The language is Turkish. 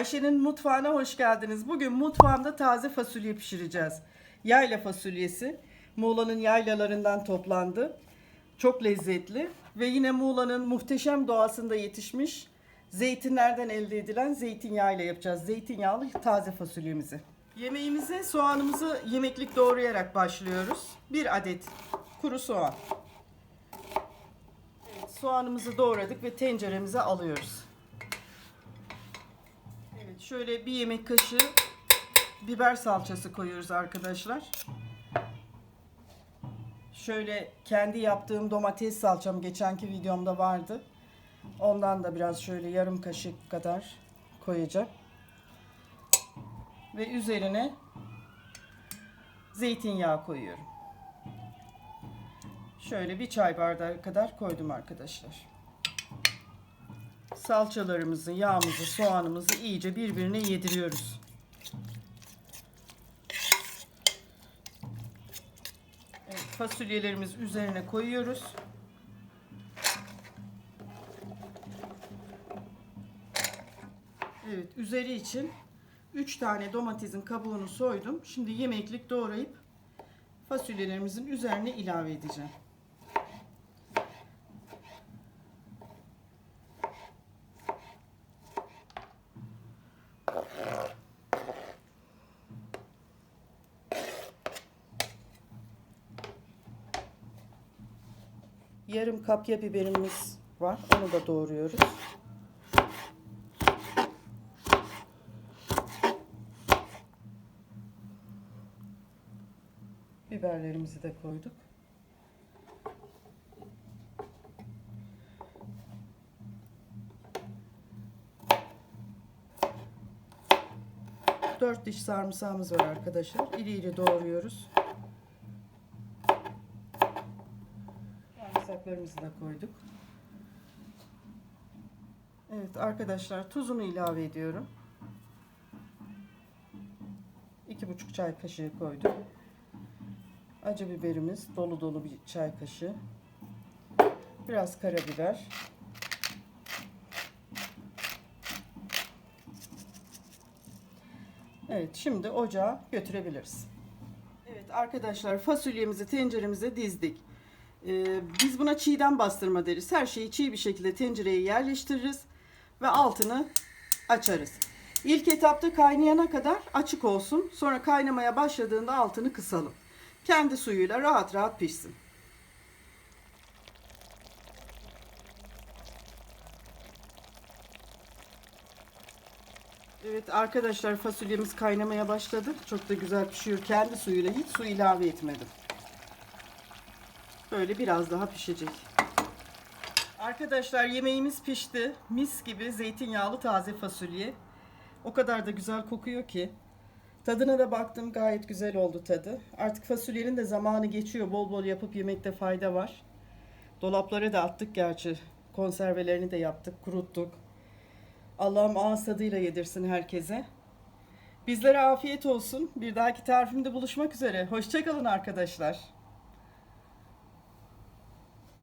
Ayşe'nin mutfağına hoş geldiniz. Bugün mutfağımda taze fasulye pişireceğiz. Yayla fasulyesi. Muğla'nın yaylalarından toplandı. Çok lezzetli ve yine Muğla'nın muhteşem doğasında yetişmiş zeytinlerden elde edilen zeytinyağıyla yapacağız. Zeytinyağlı taze fasulyemizi. Yemeğimize soğanımızı yemeklik doğrayarak başlıyoruz. Bir adet kuru soğan. Evet, soğanımızı doğradık ve tenceremize alıyoruz. Şöyle bir yemek kaşığı biber salçası koyuyoruz arkadaşlar. Şöyle kendi yaptığım domates salçam geçenki videomda vardı. Ondan da biraz şöyle yarım kaşık kadar koyacağım. Ve üzerine zeytinyağı koyuyorum. Şöyle bir çay bardağı kadar koydum arkadaşlar. Salçalarımızı, yağımızı, soğanımızı iyice birbirine yediriyoruz. Evet, fasulyelerimiz üzerine koyuyoruz. Evet, üzeri için 3 tane domatesin kabuğunu soydum. Şimdi yemeklik doğrayıp fasulyelerimizin üzerine ilave edeceğim. Yarım kapya biberimiz var. Onu da doğruyoruz. Biberlerimizi de koyduk. Dört diş sarımsağımız var arkadaşlar. İri iri doğruyoruz. Sarımsaklarımızı da koyduk. Evet arkadaşlar tuzunu ilave ediyorum. İki buçuk çay kaşığı koydum. Acı biberimiz dolu dolu bir çay kaşığı. Biraz karabiber. Evet şimdi ocağa götürebiliriz. Evet arkadaşlar fasulyemizi tenceremize dizdik. Ee, biz buna çiğden bastırma deriz. Her şeyi çiğ bir şekilde tencereye yerleştiririz ve altını açarız. İlk etapta kaynayana kadar açık olsun. Sonra kaynamaya başladığında altını kısalım. Kendi suyuyla rahat rahat pişsin. Evet arkadaşlar fasulyemiz kaynamaya başladı. Çok da güzel pişiyor. Kendi suyuyla hiç su ilave etmedim. Böyle biraz daha pişecek. Arkadaşlar yemeğimiz pişti. Mis gibi zeytinyağlı taze fasulye. O kadar da güzel kokuyor ki. Tadına da baktım gayet güzel oldu tadı. Artık fasulyenin de zamanı geçiyor. Bol bol yapıp yemekte fayda var. Dolaplara da attık gerçi. Konservelerini de yaptık, kuruttuk. Allah'ım ağız tadıyla yedirsin herkese. Bizlere afiyet olsun. Bir dahaki tarifimde buluşmak üzere. Hoşçakalın arkadaşlar.